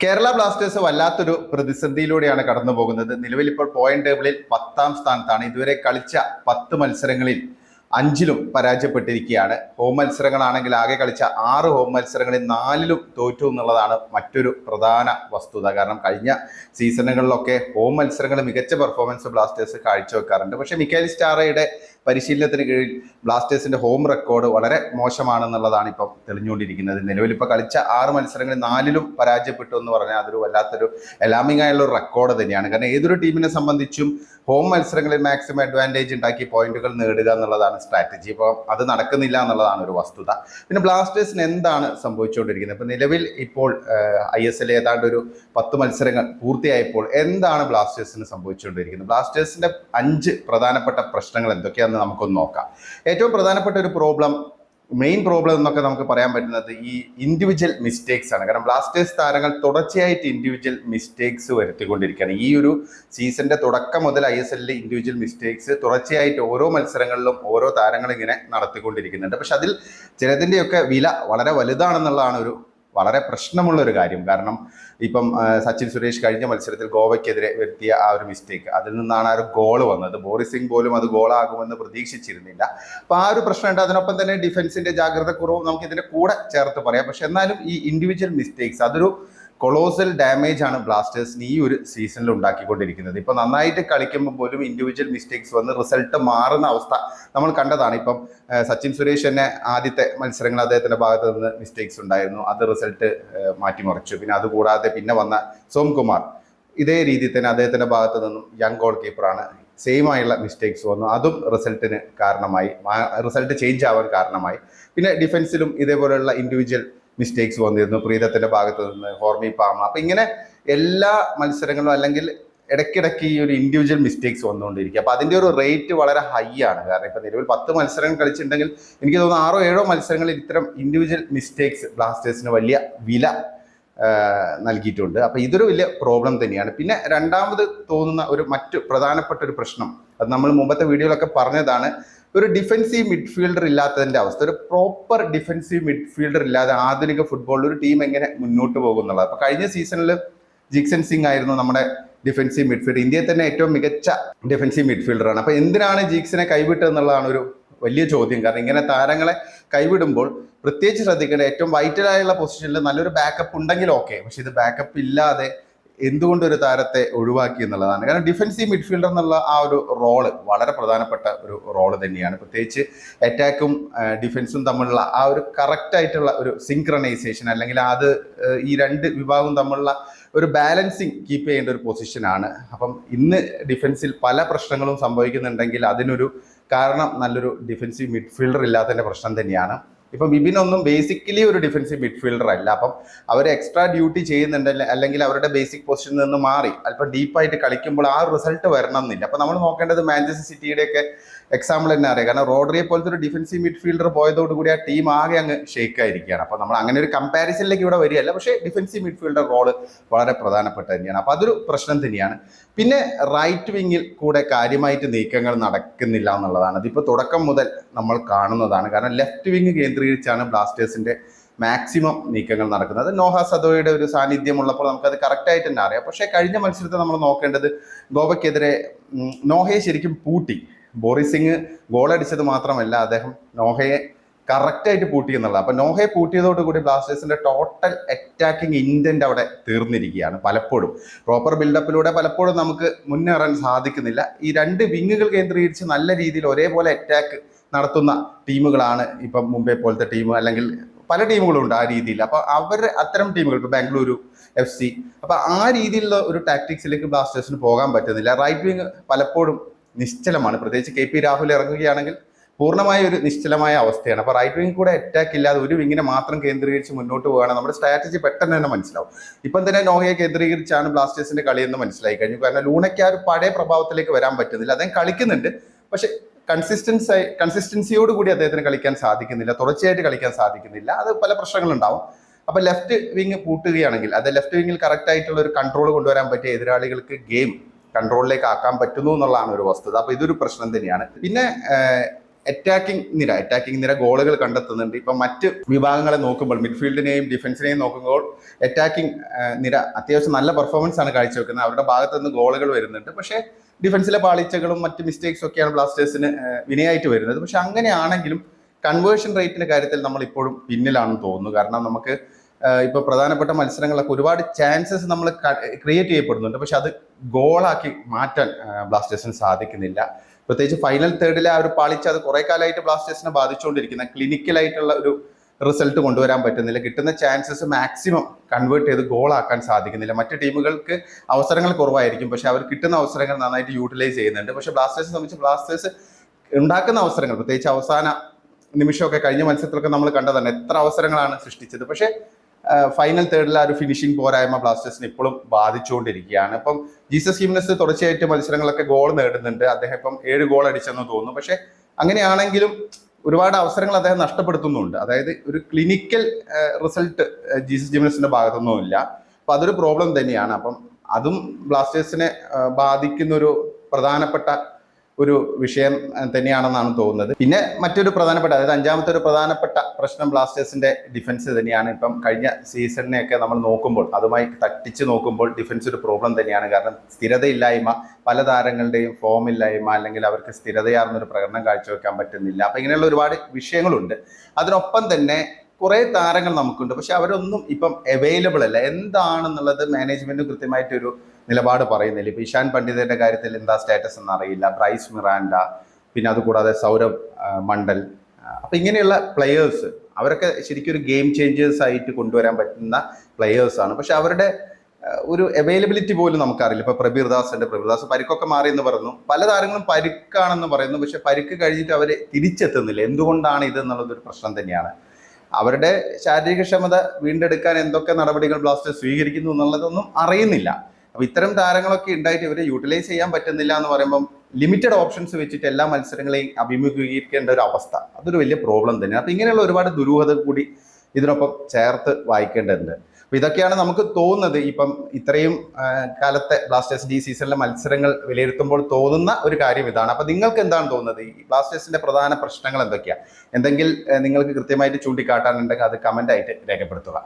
Kerala Blasters വല്ലാത്തൊരു പ്രതിസന്ധിയിലൂടെയാണ് കടന്നു പോകുന്നത് നിലവിൽ ഇപ്പോൾ പോയിന്റ് ടേബിളിൽ പത്താം സ്ഥാനത്താണ്. ഇതുവരെ കളിച്ച പത്ത് മത്സരങ്ങളിൽ അഞ്ചിലും പരാജയപ്പെട്ടിരിക്കുകയാണ്. ഹോം മത്സരങ്ങളാണെങ്കിൽ ആകെ കളിച്ച ആറ് ഹോം മത്സരങ്ങളിൽ നാലിലും തോറ്റു എന്നുള്ളതാണ് മറ്റൊരു പ്രധാന വസ്തുത. കാരണം കഴിഞ്ഞ സീസണുകളിലൊക്കെ ഹോം മത്സരങ്ങൾ മികച്ച പെർഫോമൻസ് ബ്ലാസ്റ്റേഴ്സ് കാഴ്ചവെക്കാറുണ്ട്. പക്ഷേ മിക്കാലി സ്റ്റാറയുടെ പരിശീലനത്തിന് കീഴിൽ ബ്ലാസ്റ്റേഴ്സിന്റെ ഹോം റെക്കോർഡ് വളരെ മോശമാണെന്നുള്ളതാണ് ഇപ്പം തെളിഞ്ഞുകൊണ്ടിരിക്കുന്നത്. നിലവിൽ ഇപ്പോൾ കളിച്ച ആറ് മത്സരങ്ങളിൽ നാലിലും പരാജയപ്പെട്ടു എന്ന് പറഞ്ഞാൽ അതൊരു വല്ലാത്തൊരു അലാമിംഗ് ആയുള്ള റെക്കോർഡ് തന്നെയാണ്. കാരണം ഏതൊരു ടീമിനെ സംബന്ധിച്ചും ഹോം മത്സരങ്ങളിൽ മാക്സിമം അഡ്വാന്റേജ് ഉണ്ടാക്കി പോയിന്റുകൾ നേടുക എന്നുള്ളതാണ് സ്ട്രാറ്റജി ഇപ്പോൾ അത് നടക്കുന്നില്ല എന്നുള്ളതാണ് ഒരു വസ്തുത. പിന്നെ ബ്ലാസ്റ്റേഴ്സിന് എന്താണ് സംഭവിച്ചുകൊണ്ടിരിക്കുന്നത്? ഇപ്പം നിലവിൽ ഇപ്പോൾ ഐ എസ് എൽ ഏതാണ്ട് ഒരു പത്ത് മത്സരങ്ങൾ പൂർത്തിയായപ്പോൾ എന്താണ് ബ്ലാസ്റ്റേഴ്സിന് സംഭവിച്ചുകൊണ്ടിരിക്കുന്നത്? ബ്ലാസ്റ്റേഴ്സിന്റെ അഞ്ച് പ്രധാനപ്പെട്ട പ്രശ്നങ്ങൾ എന്തൊക്കെയാണെന്ന് നമുക്കൊന്ന് നോക്കാം. ഏറ്റവും പ്രധാനപ്പെട്ട ഒരു പ്രോബ്ലം മെയിൻ പ്രോബ്ലം എന്നൊക്കെ നമുക്ക് പറയാൻ പറ്റുന്നത് ഈ ഇൻഡിവിജ്വൽ മിസ്റ്റേക്സ് ആണ്. കാരണം ബ്ലാസ്റ്റേഴ്സ് താരങ്ങൾ തുടർച്ചയായിട്ട് ഇൻഡിവിജ്വൽ മിസ്റ്റേക്സ് വരുത്തിക്കൊണ്ടിരിക്കുകയാണ്. ഈ ഒരു സീസണിന്റെ തുടക്കം മുതൽ ഐ എസ് എല്ലിലെ ഇൻഡിവിജ്വൽ മിസ്റ്റേക്സ് തുടർച്ചയായിട്ട് ഓരോ മത്സരങ്ങളിലും ഓരോ താരങ്ങൾ ഇങ്ങനെ നടത്തിക്കൊണ്ടിരിക്കുന്നുണ്ട്. പക്ഷെ അതിൽ ചിലതിന്റെയൊക്കെ വില വളരെ വലുതാണെന്നുള്ളതാണ് ഒരു വളരെ പ്രശ്നമുള്ള ഒരു കാര്യം. കാരണം ഇപ്പം സച്ചിൻ സുരേഷ് കഴിഞ്ഞ മത്സരത്തിൽ ഗോവയ്ക്കെതിരെ വരുത്തിയ ആ ഒരു മിസ്റ്റേക്ക് അതിൽ നിന്നാണ് ആ ഒരു ഗോൾ വന്നത്. ബോറിസ് സിംഗ് പോലും അത് ഗോളാകുമെന്ന് പ്രതീക്ഷിച്ചിരുന്നില്ല. അപ്പോൾ ആ ഒരു പ്രശ്നമുണ്ട് അതിനൊപ്പം തന്നെ ഡിഫൻസിന്റെ ജാഗ്രത കുറവും നമുക്ക് ഇതിന്റെ കൂടെ ചേർത്ത് പറയാം. പക്ഷെ എന്നാലും ഈ ഇൻഡിവിജ്വൽ മിസ്റ്റേക്സ് അതൊരു കൊളോസൽ ഡാമേജ് ആണ് ബ്ലാസ്റ്റേഴ്സിന് ഈ ഒരു സീസണിൽ ഉണ്ടാക്കിക്കൊണ്ടിരിക്കുന്നത്. ഇപ്പൊ നന്നായിട്ട് കളിക്കുമ്പോൾ പോലും ഇൻഡിവിജ്വൽ മിസ്റ്റേക്സ് വന്ന് റിസൾട്ട് മാറുന്ന അവസ്ഥ നമ്മൾ കണ്ടതാണ്. ഇപ്പം സച്ചിൻ സുരേഷ് തന്നെ ആദ്യത്തെ മത്സരങ്ങൾ അദ്ദേഹത്തിന്റെ ഭാഗത്ത് നിന്ന് മിസ്റ്റേക്സ് ഉണ്ടായിരുന്നു. അത് റിസൾട്ട് മാറ്റിമറിച്ചു. പിന്നെ അതുകൂടാതെ പിന്നെ വന്ന സോംകുമാർ ഇതേ രീതിയിൽ തന്നെ അദ്ദേഹത്തിന്റെ ഭാഗത്ത് നിന്നും യങ് ഗോൾ കീപ്പറാണ് സെയിം ആയുള്ള മിസ്റ്റേക്സ് വന്നു. അതും റിസൾട്ടിന് കാരണമായി റിസൾട്ട് ചേഞ്ച് ആവാൻ കാരണമായി. പിന്നെ ഡിഫൻസിലും ഇതേപോലെയുള്ള ഇൻഡിവിജ്വൽ മിസ്റ്റേക്സ് വന്നിരുന്നു. പ്രീതത്തിന്റെ ഭാഗത്ത് നിന്ന് ഹോർമി പാമ. അപ്പൊ ഇങ്ങനെ എല്ലാ മത്സരങ്ങളും അല്ലെങ്കിൽ ഇടയ്ക്കിടയ്ക്ക് ഈ ഒരു ഇൻഡിവിജ്വൽ മിസ്റ്റേക്സ് വന്നുകൊണ്ടിരിക്കുക അപ്പൊ അതിന്റെ ഒരു റേറ്റ് വളരെ ഹൈ ആണ്. കാരണം ഇപ്പൊ നിലവിൽ പത്ത് മത്സരങ്ങൾ കളിച്ചിട്ടുണ്ടെങ്കിൽ എനിക്ക് തോന്നുന്നു ആറോ ഏഴോ മത്സരങ്ങളിൽ ഇത്തരം ഇൻഡിവിജ്വൽ മിസ്റ്റേക്സ് ബ്ലാസ്റ്റേഴ്സിന് വലിയ വില നൽകിയിട്ടുണ്ട്. അപ്പൊ ഇതൊരു വലിയ പ്രോബ്ലം തന്നെയാണ്. പിന്നെ രണ്ടാമത് തോന്നുന്ന ഒരു മറ്റു പ്രധാനപ്പെട്ട ഒരു പ്രശ്നം അത് നമ്മൾ മുമ്പത്തെ വീഡിയോയിലൊക്കെ പറഞ്ഞതാണ്. ഒരു ഡിഫൻസീവ് മിഡ്ഫീൽഡർ ഇല്ലാത്തതിന്റെ അവസ്ഥ ഒരു പ്രോപ്പർ ഡിഫൻസീവ് മിഡ്ഫീൽഡർ ഇല്ലാതെ ആധുനിക ഫുട്ബോളിൽ ഒരു ടീം എങ്ങനെ മുന്നോട്ട് പോകും എന്നുള്ളത് അപ്പൊ കഴിഞ്ഞ സീസണിൽ ജിക്സൻ സിംഗ് ആയിരുന്നു നമ്മുടെ ഡിഫൻസീവ് മിഡ്ഫീൽഡർ ഇന്ത്യയിൽ തന്നെ ഏറ്റവും മികച്ച ഡിഫൻസീവ് മിഡ്ഫീൽഡറാണ് അപ്പൊ എന്തിനാണ് ജീക്സിനെ കൈവിട്ടതെന്നുള്ളതാണ് ഒരു വലിയ ചോദ്യം. കാരണം ഇങ്ങനെ താരങ്ങളെ കൈവിടുമ്പോൾ പ്രത്യേകിച്ച് ശ്രദ്ധിക്കേണ്ട ഏറ്റവും വൈറ്റലായുള്ള പൊസിഷനിൽ നല്ലൊരു ബാക്കപ്പ് ഉണ്ടെങ്കിൽ ഓക്കെ പക്ഷെ ഇത് ബാക്കപ്പ് ഇല്ലാതെ എന്തുകൊണ്ട് ഒരു താരത്തെ ഒഴിവാക്കി എന്നുള്ളതാണ്. കാരണം ഡിഫൻസീവ് മിഡ്ഫീൽഡർ എന്നുള്ള ആ ഒരു റോൾ വളരെ പ്രധാനപ്പെട്ട ഒരു റോൾ തന്നെയാണ്. പ്രത്യേകിച്ച് അറ്റാക്കും ഡിഫൻസും തമ്മിലുള്ള ആ ഒരു കറക്റ്റായിട്ടുള്ള ഒരു സിങ്ക്രണൈസേഷൻ അല്ലെങ്കിൽ അത് ഈ രണ്ട് വിഭാഗവും തമ്മിലുള്ള ഒരു ബാലൻസിങ് കീപ്പ് ചെയ്യേണ്ട ഒരു പൊസിഷനാണ് അപ്പം ഇന്ന് ഡിഫൻസിൽ പല പ്രശ്നങ്ങളും സംഭവിക്കുന്നുണ്ടെങ്കിൽ അതിനൊരു കാരണം നല്ലൊരു ഡിഫൻസീവ് മിഡ്ഫീൽഡർ ഇല്ലാത്തതിന്റെ പ്രശ്നം തന്നെയാണ്. ഇപ്പം ബിബിൻ ഒന്നും ബേസിക്കലി ഒരു ഡിഫൻസീവ് മിഡ്ഫീൽഡർ അല്ല. അപ്പം അവർ എക്സ്ട്രാ ഡ്യൂട്ടി ചെയ്യുന്നുണ്ട്. അല്ലെങ്കിൽ അവരുടെ ബേസിക് പൊസിഷനിൽ നിന്ന് മാറി. അല്പം ഡീപ്പായിട്ട് കളിക്കുമ്പോൾ ആ റിസൾട്ട് വരണം എന്നില്ല അപ്പം നമ്മൾ നോക്കേണ്ടത് മാഞ്ചസ്റ്റർ സിറ്റിയുടെയൊക്കെ എക്സാമ്പിൾ തന്നെ അറിയാം. കാരണം റോഡറിയെ പോലത്തെ ഒരു ഡിഫൻസീവ് മിഡ്ഫീൽഡർ പോയതോടുകൂടി ആ ടീം ആകെ അങ്ങ് ഷേക്ക് ആയിരിക്കുകയാണ്. അപ്പോൾ നമ്മൾ അങ്ങനെ ഒരു കമ്പാരിസണിലേക്ക് ഇവിടെ വരികയല്ല. പക്ഷേ ഡിഫൻസീവ് മിഡ്ഫീൽഡർ റോൾ വളരെ പ്രധാനപ്പെട്ട തന്നെയാണ്. അപ്പോൾ അതൊരു പ്രശ്നം തന്നെയാണ്. പിന്നെ റൈറ്റ് വിങ്ങിൽ കൂടെ കാര്യമായിട്ട് നീക്കങ്ങൾ നടക്കുന്നില്ല എന്നുള്ളതാണ്. അതിപ്പോൾ തുടക്കം മുതൽ നമ്മൾ കാണുന്നതാണ്. കാരണം ലെഫ്റ്റ് വിങ് കേന്ദ്രീകരിച്ചാണ് ബ്ലാസ്റ്റേഴ്സിന്റെ മാക്സിമം നീക്കങ്ങൾ നടക്കുന്നത്. നോഹ സദോയുടെ ഒരു സാന്നിധ്യം ഉള്ളപ്പോൾ നമുക്കത് കറക്റ്റായിട്ട് തന്നെ അറിയാം. പക്ഷേ കഴിഞ്ഞ മത്സരത്തെ നമ്മൾ നോക്കേണ്ടത് ഗോവയ്ക്കെതിരെ നോഹയെ ശരിക്കും പൂട്ടി. ബോറിസ് സിംഗ് ഗോൾ അടിച്ചത് മാത്രമല്ല അദ്ദേഹം നോഹയെ കറക്റ്റായിട്ട് പൂട്ടി എന്നുള്ളത്. അപ്പൊ നോഹയെ പൂട്ടിയതോടുകൂടി ബ്ലാസ്റ്റേഴ്സിന്റെ ടോട്ടൽ അറ്റാക്കിംഗ് ഇന്റന്റ് അവിടെ തീർന്നിരിക്കുകയാണ് പലപ്പോഴും. പ്രോപ്പർ ബിൽഡപ്പിലൂടെ പലപ്പോഴും നമുക്ക് മുന്നേറാൻ സാധിക്കുന്നില്ല. ഈ രണ്ട് വിങ്ങുകൾ കേന്ദ്രീകരിച്ച് നല്ല രീതിയിൽ ഒരേപോലെ അറ്റാക്ക് നടത്തുന്ന ടീമുകളാണ് ഇപ്പം മുംബൈ പോലത്തെ ടീം അല്ലെങ്കിൽ പല ടീമുകളും ഉണ്ട് ആ രീതിയിൽ. അപ്പോൾ അവർ അത്തരം ടീമുകൾ ഇപ്പൊ ബാംഗ്ലൂരു എഫ് സി അപ്പൊ ആ രീതിയിലുള്ള ഒരു ടാക്ടിക്സിലേക്ക് ബ്ലാസ്റ്റേഴ്സിന് പോകാൻ പറ്റുന്നില്ല. റൈറ്റ് വിങ് പലപ്പോഴും നിശ്ചലമാണ്. പ്രത്യേകിച്ച് കെ പി രാഹുൽ ഇറങ്ങുകയാണെങ്കിൽ പൂർണമായ ഒരു നിശ്ചലമായ അവസ്ഥയാണ്. അപ്പോൾ റൈറ്റ് വിങ് കൂടെ അറ്റാക്ക് ഇല്ലാതെ ഒരു വിങ്ങിനെ മാത്രം കേന്ദ്രീകരിച്ച് മുന്നോട്ട് പോകുകയാണ് നമ്മുടെ സ്ട്രാറ്റജി പെട്ടെന്ന് തന്നെ മനസ്സിലാവും. ഇപ്പം തന്നെ നോഹയെ കേന്ദ്രീകരിച്ചാണ് ബ്ലാസ്റ്റേഴ്സിന്റെ കളി എന്ന് മനസ്സിലായി കഴിഞ്ഞു. കാരണം ലൂണയ്ക്ക് ആ ഒരു പഴയ പ്രഭാവത്തിലേക്ക് വരാൻ പറ്റുന്നില്ല. അദ്ദേഹം കളിക്കുന്നുണ്ട്. പക്ഷെ കൺസിസ്റ്റൻസി കൺസിസ്റ്റൻസിയോട് കൂടി അദ്ദേഹത്തിന് കളിക്കാൻ സാധിക്കുന്നില്ല. തുടർച്ചയായിട്ട് കളിക്കാൻ സാധിക്കുന്നില്ല. അത് പല പ്രശ്നങ്ങളുണ്ടാവും. അപ്പൊ ലെഫ്റ്റ് വിങ് പൂട്ടുകയാണെങ്കിൽ അത് ലെഫ്റ്റ് വിങ്ങിൽ കറക്റ്റ് ആയിട്ടുള്ള ഒരു കൺട്രോൾ കൊണ്ടുവരാൻ പറ്റിയ എതിരാളികൾക്ക് ഗെയിം കൺട്രോളിലേക്ക് ആക്കാൻ പറ്റുന്നു എന്നുള്ളതാണ് ഒരു വസ്തുത. അപ്പൊ ഇതൊരു പ്രശ്നം തന്നെയാണ്. പിന്നെ അറ്റാക്കിംഗ് നിര അറ്റാക്കിംഗ് നിര ഗോളുകൾ കണ്ടെത്തുന്നുണ്ട്. ഇപ്പം മറ്റ് വിഭാഗങ്ങളെ നോക്കുമ്പോൾ മിഡ്ഫീൽഡിനെയും ഡിഫൻസിനെയും നോക്കുമ്പോൾ അറ്റാക്കിംഗ് നിര അത്യാവശ്യം നല്ല പെർഫോമൻസ് ആണ് കാഴ്ചവെക്കുന്നത്. അവരുടെ ഭാഗത്ത് നിന്ന് ഗോളുകൾ വരുന്നുണ്ട്. പക്ഷേ ഡിഫൻസിലെ പാളിച്ചകളും മറ്റ് മിസ്റ്റേക്സും ഒക്കെയാണ് ബ്ലാസ്റ്റേഴ്സിന് വിനയായിട്ട് വരുന്നത്. പക്ഷെ അങ്ങനെയാണെങ്കിലും കൺവേർഷൻ റേറ്റിന്റെ കാര്യത്തിൽ നമ്മൾ ഇപ്പോഴും പിന്നിലാണെന്ന് തോന്നുന്നു. കാരണം നമുക്ക് ഇപ്പൊ പ്രധാനപ്പെട്ട മത്സരങ്ങളൊക്കെ ഒരുപാട് ചാൻസസ് നമ്മൾ ക്രിയേറ്റ് ചെയ്യപ്പെടുന്നുണ്ട്. പക്ഷെ അത് ഗോളാക്കി മാറ്റാൻ ബ്ലാസ്റ്റേഴ്സിന് സാധിക്കുന്നില്ല. പ്രത്യേകിച്ച് ഫൈനൽ തേർഡിലെ ആ ഒരു പാളിച്ച അത് കുറെ കാലമായിട്ട് ബ്ലാസ്റ്റേഴ്സിനെ ബാധിച്ചുകൊണ്ടിരിക്കുന്ന ക്ലിനിക്കലായിട്ടുള്ള ഒരു റിസൾട്ട് കൊണ്ടുവരാൻ പറ്റുന്നില്ല. കിട്ടുന്ന ചാൻസസ് മാക്സിമം കൺവേർട്ട് ചെയ്ത് ഗോളാക്കാൻ സാധിക്കുന്നില്ല. മറ്റ് ടീമുകൾക്ക് അവസരങ്ങൾ കുറവായിരിക്കും. പക്ഷെ അവർ കിട്ടുന്ന അവസരങ്ങൾ നന്നായിട്ട് യൂട്ടിലൈസ് ചെയ്യുന്നുണ്ട്. പക്ഷേ ബ്ലാസ്റ്റേഴ്സിനെ സംബന്ധിച്ച് ബ്ലാസ്റ്റേഴ്സ് ഉണ്ടാക്കുന്ന അവസരങ്ങൾ പ്രത്യേകിച്ച് അവസാന നിമിഷമൊക്കെ കഴിഞ്ഞ മത്സരത്തിലൊക്കെ നമ്മൾ കണ്ടതാണ് എത്ര അവസരങ്ങളാണ് സൃഷ്ടിച്ചത്. പക്ഷേ ഫൈനൽ തേർഡിൽ ആ ഒരു ഫിനിഷിംഗ് പോരായ്മ ബ്ലാസ്റ്റേഴ്സിന് ഇപ്പോഴും ബാധിച്ചുകൊണ്ടിരിക്കുകയാണ്. അപ്പം ജീസസ് ഹിംനസ് തുടർച്ചയായിട്ട് മത്സരങ്ങളൊക്കെ ഗോൾ നേടുന്നുണ്ട്. അദ്ദേഹം ഇപ്പം ഏഴ് ഗോൾ അടിച്ചെന്ന് തോന്നുന്നു. പക്ഷെ അങ്ങനെയാണെങ്കിലും ഒരുപാട് അവസരങ്ങൾ അദ്ദേഹം നഷ്ടപ്പെടുത്തുന്നുണ്ട്. അതായത് ഒരു ക്ലിനിക്കൽ റിസൾട്ട് ജീസസ് ജിംനസിന്റെ ഭാഗത്തൊന്നുമില്ല അപ്പൊ അതൊരു പ്രോബ്ലം തന്നെയാണ്. അപ്പം അതും ബ്ലാസ്റ്റേഴ്സിനെ ബാധിക്കുന്ന ഒരു പ്രധാനപ്പെട്ട ഒരു വിഷയം തന്നെയാണെന്നാണ് തോന്നുന്നത്. പിന്നെ മറ്റൊരു പ്രധാനപ്പെട്ട അതായത് അഞ്ചാമത്തെ ഒരു പ്രധാനപ്പെട്ട പ്രശ്നം ബ്ലാസ്റ്റേഴ്സിന്റെ ഡിഫൻസ് തന്നെയാണ്. ഇപ്പം കഴിഞ്ഞ സീസണിനെയൊക്കെ നമ്മൾ നോക്കുമ്പോൾ അതുമായി തട്ടിച്ച് നോക്കുമ്പോൾ ഡിഫൻസ് ഒരു പ്രോബ്ലം തന്നെയാണ്. കാരണം സ്ഥിരതയില്ലായ്മ പല താരങ്ങളുടെയും ഫോമില്ലായ്മ അല്ലെങ്കിൽ അവർക്ക് സ്ഥിരതയാർന്നൊരു പ്രകടനം കാഴ്ചവെക്കാൻ പറ്റുന്നില്ല. അപ്പം ഇങ്ങനെയുള്ള ഒരുപാട് വിഷയങ്ങളുണ്ട്. അതിനൊപ്പം തന്നെ കുറെ താരങ്ങൾ നമുക്കുണ്ട്. പക്ഷെ അവരൊന്നും ഇപ്പം അവൈലബിൾ അല്ല. എന്താണെന്നുള്ളത് മാനേജ്മെന്റ് കൃത്യമായിട്ടൊരു നിലപാട് പറയുന്നില്ല. ഇപ്പൊ ഇഷാൻ പണ്ഡിതന്റെ കാര്യത്തിൽ എന്താ സ്റ്റാറ്റസ് എന്ന് അറിയില്ല. ബ്രൈസ് മിറാൻഡ പിന്നെ അതുകൂടാതെ സൗരഭ് മണ്ഡൽ. അപ്പം ഇങ്ങനെയുള്ള പ്ലെയേഴ്സ് അവരൊക്കെ ശരിക്കും ഒരു ഗെയിം ചേഞ്ചേഴ്സ് ആയിട്ട് കൊണ്ടുവരാൻ പറ്റുന്ന പ്ലെയേഴ്സ് ആണ്. പക്ഷെ അവരുടെ ഒരു അവൈലബിലിറ്റി പോലും നമുക്കറിയില്ല. ഇപ്പൊ പ്രബീർ ദാസ് ഉണ്ട്. പ്രബീർ ദാസ് പരിക്കൊക്കെ മാറി എന്ന് പറഞ്ഞു പല താരങ്ങളും പരിക്കാണെന്ന് പറയുന്നു. പക്ഷെ പരിക്ക് കഴിഞ്ഞിട്ട് അവർ തിരിച്ചെത്തുന്നില്ല. എന്തുകൊണ്ടാണ് ഇത് എന്നുള്ളത് ഒരു പ്രശ്നം തന്നെയാണ്. അവരുടെ ശാരീരിക ക്ഷമത വീണ്ടെടുക്കാൻ എന്തൊക്കെ നടപടികൾ ബ്ലാസ്റ്റേഴ്സ് സ്വീകരിക്കുന്നു എന്നുള്ളതൊന്നും അറിയുന്നില്ല. അപ്പൊ ഇത്തരം താരങ്ങളൊക്കെ ഉണ്ടായിട്ട് ഇവരെ യൂട്ടിലൈസ് ചെയ്യാൻ പറ്റുന്നില്ല എന്ന് പറയുമ്പോൾ ലിമിറ്റഡ് ഓപ്ഷൻസ് വെച്ചിട്ട് എല്ലാ മത്സരങ്ങളെയും അഭിമുഖീകരിക്കേണ്ട ഒരു അവസ്ഥ. അതൊരു വലിയ പ്രോബ്ലം തന്നെയാണ്. അപ്പൊ ഇങ്ങനെയുള്ള ഒരുപാട് ദുരൂഹത കൂടി ഇതിനൊപ്പം ചേർത്ത് വായിക്കേണ്ടതുണ്ട്. അപ്പൊ ഇതൊക്കെയാണ് നമുക്ക് തോന്നുന്നത്. ഇപ്പം ഇത്രയും കാലത്തെ ബ്ലാസ്റ്റേഴ്സിന്റെ ഈ സീസണിലെ മത്സരങ്ങൾ വിലയിരുത്തുമ്പോൾ തോന്നുന്ന ഒരു കാര്യം ഇതാണ്. അപ്പൊ നിങ്ങൾക്ക് എന്താണ് തോന്നുന്നത്? ഈ ബ്ലാസ്റ്റേഴ്സിന്റെ പ്രധാന പ്രശ്നങ്ങൾ എന്തൊക്കെയാണ് എന്തെങ്കിലും നിങ്ങൾക്ക് കൃത്യമായിട്ട് ചൂണ്ടിക്കാട്ടാനുണ്ടെങ്കിൽ അത് കമന്റ് ആയിട്ട് രേഖപ്പെടുത്തുക.